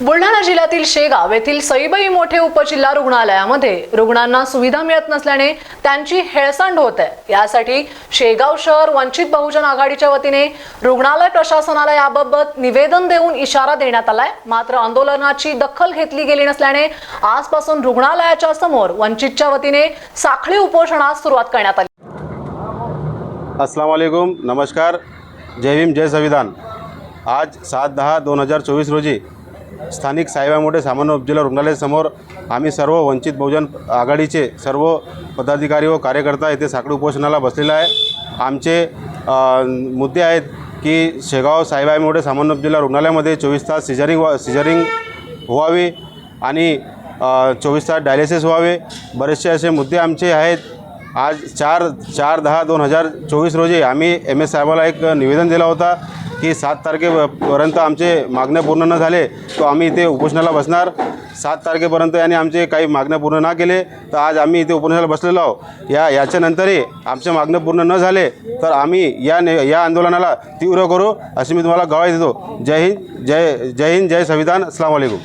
बुलढाणा जिल्ह्यातील शेगाव येथील सईबाई मोठे उपजिल्हा रुग्णालयामध्ये रुग्णांना सुविधा मिळत नसल्याने त्यांची हेळसांड होत आहे. यासाठी शेगाव शहर वंचित बहुजन आघाडीच्या वतीने रुग्णालय प्रशासनाला याबाबत निवेदन देऊन इशारा देण्यात आलाय. मात्र आंदोलनाची दखल घेतली गेली नसल्याने आजपासून रुग्णालयाच्या समोर वंचितच्या वतीने साखळी उपोषणास सुरुवात करण्यात आली. अस्सलाम वालेकुम नमस्कार. जय भीम जय संविधान. आज सात दहा दोन हजार चोवीस रोजी स्थानिक साईबाई सामान्य उपजिल्हा रुग्णालयासमोर आम्ही सर्व वंचित बहुजन आघाडीचे सर्व पदाधिकारी व कार्यकर्ता येथे साखळी उपोषणाला बसलेला आहे. आमचे मुद्दे आहेत की शेगाव साईबाई सामान्य उपजिल्हा रुग्णालयामध्ये चोवीस तास सिजरिंग व सिजरिंग व्हावे आणि चोवीस तास डायलिसिस व्हावे. बरेचसे असे मुद्दे आमचे आहेत. आज चार चार दहा दोन हजार चोवीस रोजी आम्ही एम एस साहेबाला एक निवेदन दिला होता. की सात तारखेपर्यंत आमचे मागण्या पूर्ण न झाले तर आम्ही इथे उपोषणाला बसणार. सात तारखेपर्यंत यांनी आमचे काही मागण्या पूर्ण ना केले तर आज आम्ही इथे उपोषणाला बसलेलो आहोत. या याच्यानंतरही आमच्या मागणं पूर्ण न झाले तर आम्ही या ने या आंदोलनाला तीव्र करू अशी मी तुम्हाला गवाही देतो. जय हिंद जय जय हिंद जय संविधान. अस्सलाम वालेकुम